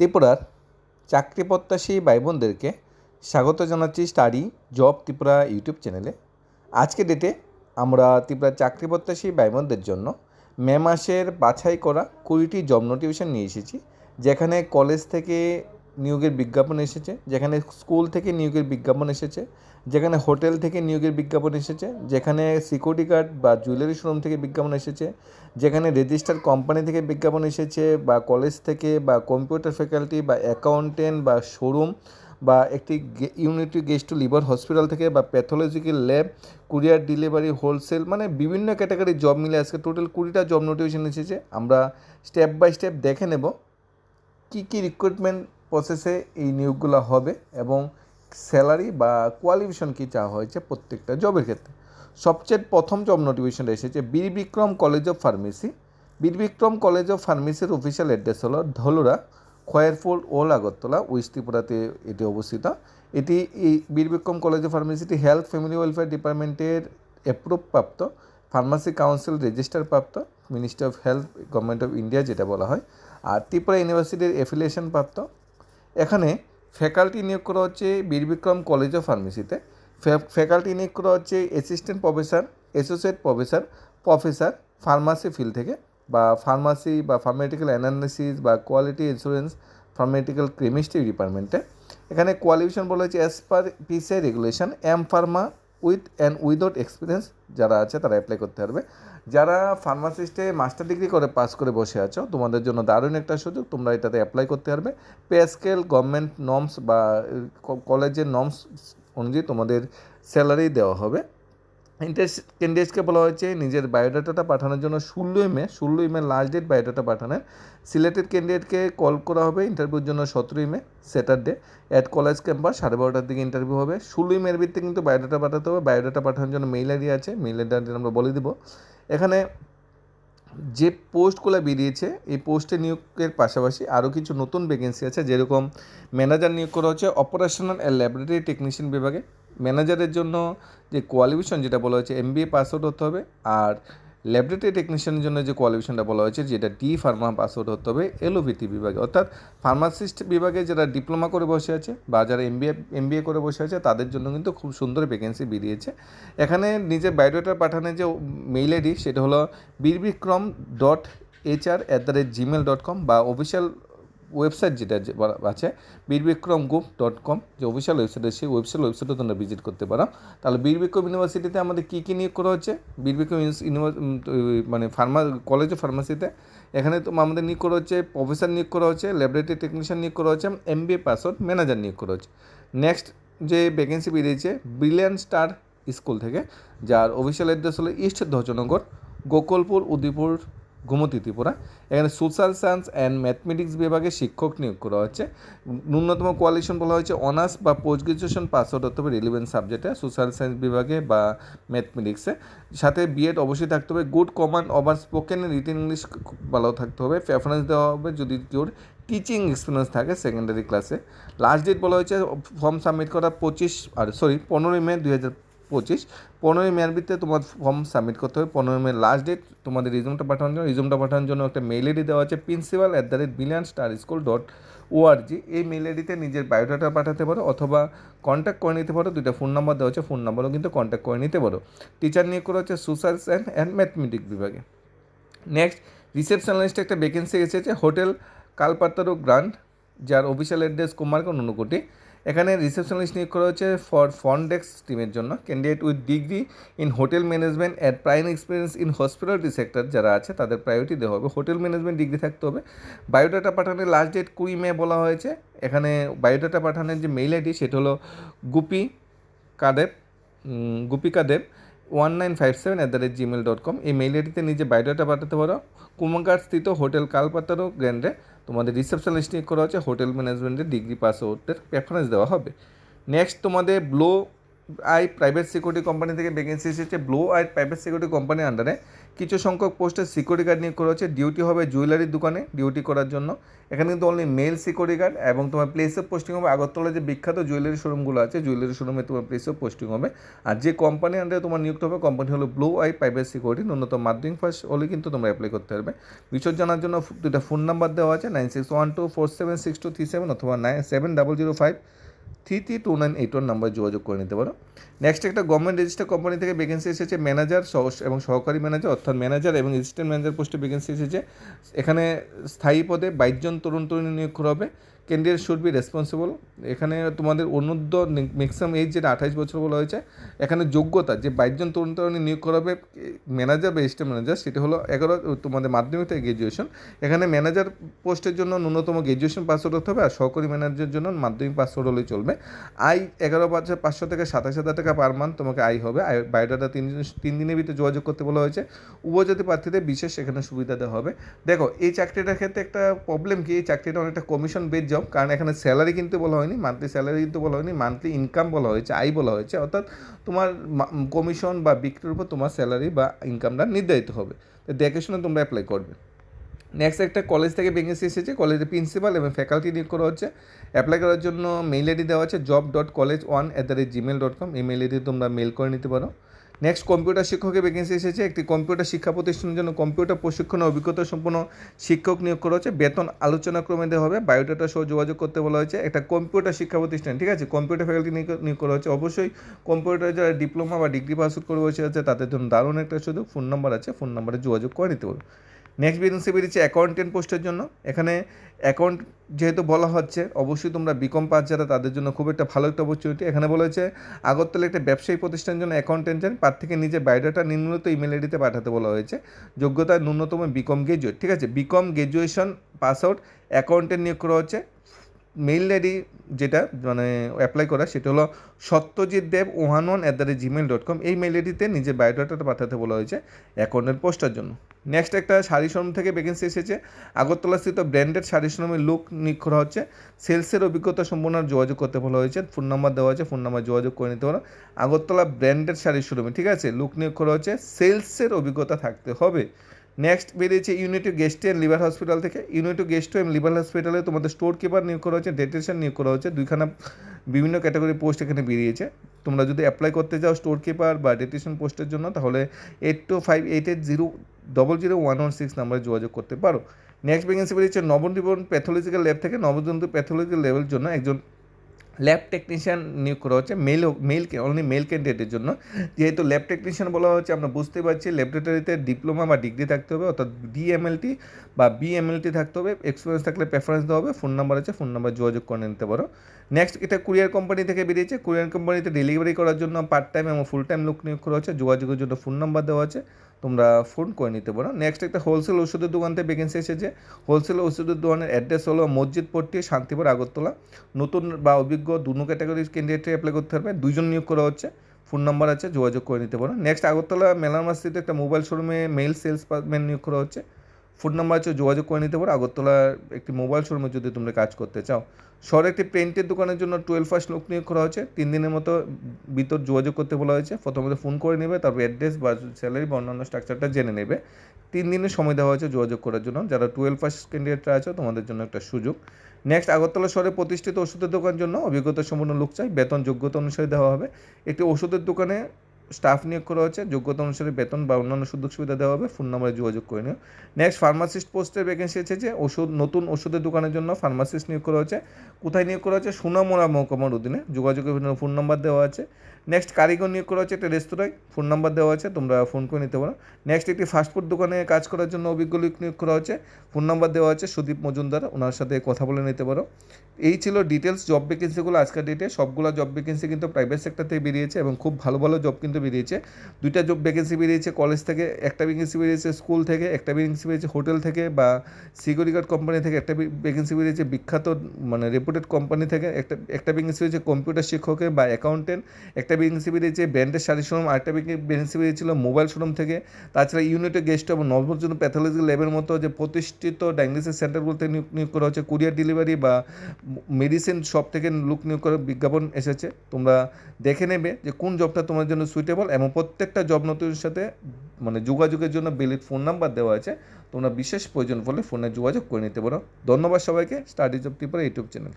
ত্রিপুরার চাকরি প্রত্যাশী ভাই বোনদেরকে স্বাগত জানাচ্ছি স্টাডি জব ত্রিপুরা ইউটিউব চ্যানেলে। আজকে ডেটে আমরা ত্রিপুরার চাকরি প্রত্যাশী ভাই বোনদের জন্য মে মাসের বাছাই করা কুড়িটি জব নোটিফিকেশন নিয়ে এসেছি, যেখানে কলেজ থেকে নিয়োগের বিজ্ঞাপন এসেছে, যেখানে স্কুল থেকে নিয়োগের বিজ্ঞাপন এসেছে, যেখানে হোটেল থেকে নিয়োগের বিজ্ঞাপন এসেছে, যেখানে সিকিউরিটি গার্ড বা জুয়েলারি শোরুম থেকে বিজ্ঞাপন এসেছে, যেখানে রেজিস্টার কোম্পানি থেকে বিজ্ঞাপন এসেছে বা কলেজ থেকে বা কম্পিউটার ফ্যাকাল্টি বা অ্যাকাউন্টেন্ট বা শোরুম বা একটি unity guest two liver hospital থেকে বা pathological lab, courier delivery, wholesale মানে বিভিন্ন ক্যাটাগরির জব মিলে আজকে টোটাল কুড়িটা জব নোটিফিকেশন এসেছে। আমরা স্টেপ বাই স্টেপ দেখে নেব কী কী রিক্রুটমেন্ট প্রসেসে এই নিয়োগগুলো হবে এবং স্যালারি বা কোয়ালিফিকেশন কী চাওয়া হয়েছে প্রত্যেকটা জবের ক্ষেত্রে। সবচেয়ে প্রথম জব নোটিফিকেশনটা এসেছে বীর Vikram college of pharmacy Bir Bikram college of ফার্মেসির official address হলো ধলুরা খয়েরফুল, ওল আগরতলা ওয়েস্ট ত্রিপুরাতে এটি অবস্থিত। এটি এই বীর বিক্রম কলেজ অফ ফার্মেসিটি হেলথ ফ্যামিলি ওয়েলফেয়ার ডিপার্টমেন্টের অ্যাপ্রুভ প্রাপ্ত ফার্মাসি কাউন্সিল রেজিস্টার প্রাপ্ত ministry of health government of India যেটা বলা হয়। আর ত্রিপুরা ইউনিভার্সিটির অ্যাফিলিয়েশন প্রাপ্ত। এখানে ফ্যাকাল্টি নিয়োগ করা হচ্ছে বীরবিক্রম কলেজ অফ ফার্মেসিতে ফ্যাকাল্টি নিয়োগ করা হচ্ছে assistant professor associate professor professor pharmacy field থেকে বা ফার্মাসি বা ফার্মেটিক্যাল অ্যানালিসিস বা কোয়ালিটি ইন্স্যুরেন্স ফার্মেটিক্যাল কেমিস্ট্রি ডিপার্টমেন্টে এখানে কোয়ালিফিকেশন বলা হয়েছে as per PCI regulation M pharma with and without experience যারা আছে তারা অ্যাপ্লাই করতে পারবে। যারা ফার্মাসিস্টে মাস্টার ডিগ্রি করে পাস করে বসে আছো, তোমাদের জন্য দারুণ একটা সুযোগ, তোমরা এটাতে অ্যাপ্লাই করতে পারবে। পে স্কেল গভর্নমেন্ট নর্মস বা কলেজের নর্মস অনুযায়ী তোমাদের স্যালারি দেওয়া হবে। ইন্টারেস্ট ক্যান্ডিডেটসকে বলা হয়েছে, নিজের বায়োডাটাটা পাঠানোর জন্য ষোলোই মে ষোলোই মে লাস্ট ডেট বায়োডাটা পাঠানোর। সিলেক্টেড ক্যান্ডিডেটকে কল করা হবে ইন্টারভিউর জন্য সতেরোই May Saturday at college campus সাড়ে বারোটার দিকে ইন্টারভিউ হবে। ষোলোই মের ভিত্তিতে কিন্তু বায়োডাটা পাঠাতে হবে। বায়োডাটা পাঠানোর জন্য মেইল আইডি আছে মেইল আইডি আমরা বলে দিব। এখানে যে পোস্টগুলো বেরিয়েছে, এই পোস্টে নিয়োগের পাশাপাশি আরও কিছু নতুন ভ্যাকেন্সি আছে, যেরকম ম্যানেজার নিয়োগ করা হচ্ছে অপারেশনাল অ্যান্ড ল্যাবরেটরি টেকনিশিয়ান বিভাগে। ম্যানেজারের জন্য যে কোয়ালিফিকেশন যেটা বলা হয়েছে M B A pass out হতে হবে আর ল্যাবরেটরি টেকনিশিয়ানের জন্য যে কোয়ালিফিকেশনটা বলা হয়েছে, যেটা ডি ফার্মা পাস আউট হতে হবে এলোভিটি বিভাগে। অর্থাৎ ফার্মাসিস্ট বিভাগে যারা ডিপ্লোমা করে বসে আছে বা যারা MBA B A M B A করে বসে আছে, তাদের জন্য কিন্তু খুব সুন্দর ভ্যাকেন্সি বেরিয়েছে। এখানে নিজের বায়োডাটা পাঠানোর যে মেইল আইডি সেটা হলো Birbikram dot HR at the rate Gmail dot com বা অফিসিয়াল ওয়েবসাইট যেটা আছে বীরবিক্রম গ্রুপ ডট কম যে অফিসিয়াল ওয়েবসাইট আছে, সেই ওয়েবসাইট ওয়েবসাইটও তোমরা ভিজিট করতে পারো। তাহলে বীরবিক্রম ইউনিভার্সিটিতে আমাদের কী কী নিয়োগ করা হচ্ছে? বীরবিক্রম মানে ফার্মা কলেজ অফ ফার্মাসিতে এখানে তো আমাদের নিয়োগ করা হচ্ছে প্রফেসর নিয়োগ করা হচ্ছে ল্যাবরেটরি টেকনিশিয়ান নিয়োগ করা হচ্ছে M B A pass out manager নিয়োগ করা হচ্ছে। নেক্সট যে ভ্যাকেন্সি বেরিয়েছে ব্রিলিয়ান স্টার স্কুল থেকে, যার অফিসিয়াল অ্যাড্রেস হলো ইস্ট ধ্বজনগর গোকুলপুর উদয়পুর গোমতী ত্রিপুরা এখানে সোশ্যাল সায়েন্স অ্যান্ড ম্যাথমেটিক্স বিভাগে শিক্ষক নিয়োগ করা হচ্ছে। ন্যূনতম কোয়ালিফিকেশন বলা হয়েছে অনার্স বা পোস্ট গ্রাজুয়েশন পাস আউট হতে হবে রিলিভেন্ট সাবজেক্টে সোশ্যাল সায়েন্স বিভাগে বা ম্যাথমেটিক্সে সাথে বিএড অবশ্যই থাকতে হবে good command over spoken written English ভালো থাকতে হবে। প্রেফারেন্স দেওয়া হবে যদি কেউ টিচিং এক্সপিরিয়েন্স থাকে সেকেন্ডারি ক্লাসে লাস্ট ডেট বলা হয়েছে ফর্ম সাবমিট করা পঁচিশ, আর সরি পনেরোই মে দুই হাজার পঁচিশ, পনেরোই মের ভিত্তিতে তোমার ফর্ম সাবমিট করতে হবে। পনেরোই মে লাস্ট ডেট তোমাদের রিজুমটা পাঠানোর জন্য রিজুমটা পাঠানোর জন্য একটা মেল আইডি দেওয়া আছে principal at the rate billion star school dot ORG এই মেল আইডিতে নিজের বায়োডাটা পাঠাতে পারো অথবা কন্ট্যাক্ট করে নিতে পারো। দুইটা ফোন নাম্বার দেওয়া আছে ফোন নাম্বারও কিন্তু কন্ট্যাক্ট করে নিতে পারো। টিচার নিয়ে করা হচ্ছে সোশ্যাল সায়েন্স অ্যান্ড ম্যাথমেটিক্স বিভাগে। নেক্সট রিসেপশনালিস্টে একটা ভ্যাকেন্সি এসেছে হোটেল কালপাতারো গ্রান্ড যার অফিসিয়াল অ্যাড্রেস কুমারকন অনুকোটি এখানে রিসেপশনিস্ট নিয়োগ করা হয়েছে ফর ফন্ডেক্স টিমের জন্য candidate with degree in hotel management add prime experience in hospitality sector যারা আছে, তাদের প্রায়োরিটি দেওয়া হবে। হোটেল ম্যানেজমেন্ট ডিগ্রি থাকতে হবে। বায়োডাটা পাঠানোর লাস্ট ডেট কুড়ি মে বলা হয়েছে। এখানে বায়োডাটা পাঠানোর যে মেইল আইডি সেটা হলো গুপি কাদেব গুপিকা কাদেব one nine five seven at the rate Gmail dot com এই মেইল আইডিতে নিজে বায়োডাটা পাঠাতে পারো। কুমাঘাট স্থিত হোটেল কালপাতারো গ্র্যান্ডে তোমাদের রিসেপশনিস্ট নিয়োগ করা হচ্ছে। হোটেল ম্যানেজমেন্টের ডিগ্রি পাস আউটের প্রেফারেন্স দেওয়া হবে। নেক্সট তোমাদের blow I private security company থেকে ভ্যাকেন্সি এসেছে। ব্লো আই প্রাইভেট সিকিউরিটি কোম্পানির আন্ডারে কিছু সংখ্যক পোস্টে সিকিউরিটি গার্ড নিয়োগ করা হচ্ছে। ডিউটি হবে জুয়েলারির দোকানে ডিউটি করার জন্য। এখানে কিন্তু অনলি মেল সিকিউরিটি গার্ড এবং তোমার প্লেস অফ পোস্টিং হবে। আগরতলা যে বিখ্যাত জুয়েলারি শোরুমগুলো আছে জুয়েলারি শোরুমে তোমার প্লেস অফ পোস্টিং হবে। আর যে কোম্পানি আন্ডারে তোমার নিয়োগ হবে কোম্পানি হলো ব্লু আই প্রাইভেট সিকিউরিটি ন্যূনতম মাধ্যমিক পাস হলে কিন্তু তোমরা অ্যাপ্লাই করতে পারবে। বিশদ জানার জন্য দুটা ফোন নাম্বার দেওয়া আছে nine six one two four seven six two three seven অথবা nine seven double zero five three three two nine eight one number যোগাযোগ করে নিতে পারো। নেক্সট একটা গভর্নমেন্ট রেজিস্টার কোম্পানি থেকে ভ্যাকেন্সি এসেছে ম্যানেজার এবং সহকারী ম্যানেজার অর্থাৎ ম্যানেজার এবং রেজিস্ট্যান্ট ম্যানেজার পোস্টে ভ্যাকেন্সি এসেছে। এখানে স্থায়ী পদে বাইশজন তরুণ তরুণী নিয়োগ করা হবে। ক্যান্ডিডেট শুড বি রেসপন্সিবল এখানে তোমাদের অনূর্ধ্ব ম্যাক্সিমাম এজ যেটা আঠাইশ বছর বলা হয়েছে, এখানে যোগ্যতা যে বাইশজন তরুণ তরুণী নিয়োগ করা হবে ম্যানেজার বা অ্যাসিস্ট্যান্ট ম্যানেজার সেটা হলো এগারো তোমাদের মাধ্যমিক থেকে গ্র্যাজুয়েশন এখানে ম্যানেজার পোস্টের জন্য ন্যূনতম গ্র্যাজুয়েশন পাস হতে হবে, আর সহকারী ম্যানেজারের জন্য মাধ্যমিক পাস হলেই চলবে। আই এগারো পাঁচশো পাঁচশো থেকে সাতাশ হাজার টাকা পার মান্থ তোমাকে আই হবে। আই বায়োডাটা তিন তিন দিনের ভিতরে যোগাযোগ করতে বলা হয়েছে। উপজাতি প্রার্থীদের বিশেষ এখানে সুবিধা দেওয়া হবে। দেখো, এই চাকরিটার ক্ষেত্রে একটা প্রবলেম কি? এই চাকরিটা অনেকটা কমিশন বেস জব কারণ এখানে স্যালারি কিন্তু বলা হয়নি মান্থলি স্যালারি কিন্তু বলা হয়নি মান্থলি ইনকাম বলা হয়েছে আই বলা হয়েছে, অর্থাৎ তোমার কমিশন বা বিক্রির উপর তোমার স্যালারি বা ইনকামটা নির্ধারিত হবে। তো দেখে শুনে তোমরা অ্যাপ্লাই করবে। নেক্সট একটা কলেজ থেকে ভ্যাকেন্সি এসেছে কলেজের প্রিন্সিপাল এবং ফ্যাকাল্টি নিয়োগ করা হচ্ছে। অ্যাপ্লাই করার জন্য মেইল আইডি দেওয়া আছে job dot college one at the rate Gmail dot com এই মেইল আইডি তোমরা মেল করে নিতে পারো। নেক্সট কম্পিউটার শিক্ষকের ভ্যাকেন্সি এসেছে। একটি কম্পিউটার শিক্ষা প্রতিষ্ঠানের জন্য কম্পিউটার প্রশিক্ষণ অভিজ্ঞতা সম্পন্ন শিক্ষক নিয়োগ করা হচ্ছে। বেতন আলোচনা ক্রমে দেওয়া হবে। বায়োডাটা সহ যোগাযোগ করতে বলা হয়েছে। একটা কম্পিউটার শিক্ষা প্রতিষ্ঠান, ঠিক আছে? কম্পিউটার ফ্যাকাল্টি নিয়োগ করা হচ্ছে। অবশ্যই কম্পিউটার যারা ডিপ্লোমা বা ডিগ্রি পাস করে বসে আছে, তাদের জন্য দারুণ একটা সুযোগ। ফোন নাম্বার আছে ফোন নাম্বারে যোগাযোগ করে নিতে পারো। নেক্সট ভ্যাকেন্সি বেরিয়েছে অ্যাকাউন্টেন্ট পোস্টের জন্য। এখানে অ্যাকাউন্ট যেহেতু বলা হচ্ছে, অবশ্যই তোমরা বিকম পাস যারা, তাদের জন্য খুব একটা ভালো একটা অপরচুনিটি এখানে বলা হয়েছে, আগরতলা একটা ব্যবসায়ী প্রতিষ্ঠানের জন্য অ্যাকাউন্টেন্ট চান প্রার্থীকে নিজে বায়োডাটা নিম্নত ইমেল আইডিতে পাঠাতে বলা হয়েছে। যোগ্যতা ন্যূনতম বিকম গ্রাজুয়েট ঠিক আছে? BCom graduation pass out accountant নিয়োগ করা হচ্ছে। মেইল আইডি যেটা মানে অ্যাপ্লাই করা, সেটা হলো Satyajit Deb, one one at the rate Gmail dot com এই মেইল আইডিতে নিজের বায়োডাটাটা পাঠাতে বলা হয়েছে অ্যাকাউন্টেন্ট পোস্টার জন্য। নেক্সট একটা শাড়ি শোরুম থেকে ভ্যাকেন্সি এসেছে। আগরতলাস্থিত ব্র্যান্ডেড শাড়ি শোরুমের লুক নিয়োগ করা হচ্ছে সেলসের অভিজ্ঞতা সম্পূর্ণ যোগাযোগ করতে বলা হয়েছে। ফোন নাম্বার দেওয়া আছে ফোন নাম্বার যোগাযোগ করে নিতে পারো। আগরতলা ব্র্যান্ডেড শাড়ি শোরুমে, ঠিক আছে? লুক নিয়োগ করা হচ্ছে সেলসের অভিজ্ঞতা থাকতে হবে। নেক্সট বেরিয়েছে Unity guest and liver hospital থেকে। ইউনিটি গেস্ট অ্যান্ড লিভার হসপিটালে তোমাদের স্টোর কিপার নিয়োগ করা হচ্ছে ডেটেশন নিয়োগ করা হচ্ছে। দুইখানা বিভিন্ন ক্যাটাগরি পোস্ট এখানে বেরিয়েছে। তোমরা যদি অ্যাপ্লাই করতে যাও স্টোর কিপার বা ডেটেশন পোস্টের জন্য, তাহলে eight two five eight eight zero double zero one one six নাম্বারে যোগাযোগ করতে পারো। নেক্সট ভ্যাকেন্সি বেরিয়েছে নবজীবন প্যাথোলজিক্যাল ল্যাব থেকে নবজন্তু প্যাথোলজিক্যাল লেভেল জন্য একজন ল্যাব টেকনিশিয়ান নিয়োগ করা হচ্ছে। মেল মেল অনলি মেল ক্যান্ডিডেটের জন্য। যেহেতু ল্যাব টেকনিশিয়ান বলা হচ্ছে, আমরা বুঝতে পারছি ল্যাবরেটরিতে ডিপ্লোমা বা ডিগ্রি থাকতে হবে, অর্থাৎ ডিএমএলটি বা বিএমএলটি থাকতে হবে। এক্সপিরিয়েন্স থাকলে প্রেফারেন্স দেওয়া হবে। ফোন নাম্বার আছে ফোন নাম্বার যোগাযোগ করে নিতে পারো। নেক্সট এটা কুরিয়ার কোম্পানি থেকে বেরিয়েছে। কুরিয়ার কোম্পানিতে ডেলিভারি করার জন্য পার্ট টাইম এবং ফুল টাইম লোক নিয়োগ করা হচ্ছে। যোগাযোগের জন্য ফোন নাম্বার দেওয়া আছে। তোমরা ফোন করে নিতে পারো। নেক্সট একটা হোলসেল ওষুধের দোকান থেকে ভ্যাকেন্সি এসেছে। হোলসেল ওষুধের দোকানের অ্যাড্রেস হলো মসজিদ পট্টি শান্তিপুর, আগরতলা। নতুন বা অভিজ্ঞ দুনো ক্যাটাগরির ক্যান্ডিডেটে অ্যাপ্লাই করতে পারবে। দুজন নিয়োগ করা হচ্ছে। ফোন নাম্বার আছে, যোগাযোগ করে নিতে পারো। নেক্সট আগরতলা মেলার মাসিতে একটা মোবাইল শোরুমে মেল সেলসম্যান নিয়োগ করা হচ্ছে। ফোন নাম্বার আছে, যোগাযোগ করে নিতে পারো। আগরতলা একটি মোবাইল শোরুমে যদি তোমরা কাজ করতে চাও। শহরে একটি পেন্টের দোকানের জন্য টুয়েলভ ফার্স্ট লোক নিয়োগ করা হয়েছে। তিন দিনের মতো ভিতর যোগাযোগ করতে বলা হয়েছে। প্রথমত ফোন করে নেবে, তারপর অ্যাড্রেস বা স্যালারি বা অন্যান্য স্ট্রাকচারটা জেনে নেবে। তিন দিনের সময় দেওয়া হয়েছে যোগাযোগ করার জন্য। যারা টুয়েলভ ফার্স্ট ক্যান্ডিডেটরা আছে তোমাদের জন্য একটা সুযোগ। নেক্সট আগরতলা শহরে প্রতিষ্ঠিত ওষুধের দোকান জন্য অভিজ্ঞতা সম্পন্ন লোক চাই। বেতন যোগ্যতা অনুসারে দেওয়া হবে। একটি ওষুধের দোকানে স্টাফ নিয়োগ করা হচ্ছে যোগ্যতা অনুসারে বেতন বা অন্যান্য সুযোগ সুবিধা দেওয়া হবে ফোন নাম্বারে যোগাযোগ করে নিও। নেক্সট ফার্মাসিস্ট পোস্টের ভ্যাকেন্সি আছে যে ওষুধ, নতুন ওষুধের দোকানের জন্য ফার্মাসিস্ট নিয়োগ করা হচ্ছে কোথায় নিয়োগ করা হচ্ছে সুনামোড়া মহকুমার অধীনে। যোগাযোগের জন্য ফোন নাম্বার দেওয়া আছে। নেক্সট কারিগর নিয়োগ করা হচ্ছে একটা রেস্তোরাঁয় ফোন নাম্বার দেওয়া আছে, তোমরা ফোন করে নিতে পারো। নেক্সট একটি ফাস্টফুড দোকানে কাজ করার জন্য অভিজ্ঞ লোক নিয়োগ করা হচ্ছে ফোন নাম্বার দেওয়া আছে, সুদীপ মজুমদার, ওনার সাথে কথা বলে নিতে পারো। এই ছিল ডিটেলস জব ভ্যাকেন্সিগুলো আজকের ডেটে সবগুলো জব ভ্যাকেন্সি কিন্তু প্রাইভেট সেক্টর থেকে বেরিয়েছে এবং খুব ভালো ভালো জব কিন্তু বেরিয়েছে। দুইটা জব ভ্যাকেন্সি বেরিয়েছে কলেজ থেকে একটা ভ্যাকেন্সি বেরিয়েছে স্কুল থেকে একটা ভ্যাকেন্সি বেরিয়েছে হোটেল থেকে বা সিকিউরিটি গার্ড কোম্পানি থেকে একটা ভ্যাকেন্সি বেরিয়েছে, বিখ্যাত মানে রেপুটেড কোম্পানি থেকে একটা একটা ভ্যাকেন্সি বেরিয়েছে কম্পিউটার শিক্ষকের বা অ্যাকাউন্টেন্ট একটা ভ্যাকেন্সি বেরিয়েছে ব্র্যান্ডের শাড়ি শোরুম আরেকটা ভ্যাকেন্সি বেরিয়েছিল মোবাইল শোরুম থেকে। তাছাড়া ইউনিটের গেস্ট এবং নবজন প্যাথোলজি ল্যাবের মতো যে প্রতিষ্ঠিত ডায়াগনোসিস সেন্টারগুলোতে নিয়োগ নিয়োগ করা হচ্ছে কুরিয়ার ডেলিভারি বা মেডিসিন শপ থেকে লুক নিয়োগ করার বিজ্ঞাপন এসেছে। তোমরা দেখে নেবে যে কোন জবটা তোমার জন্য সুইটেবল সুইটেবল এবং প্রত্যেকটা জব নতুন সাথে মানে যোগাযোগের জন্য বেলিড ফোন নাম্বার দেওয়া আছে। তোমরা বিশেষ প্রয়োজন পড়লে ফোনে যোগাযোগ করে নিতে পারো। ধন্যবাদ সবাইকে। Studies job Tripura YouTube channel.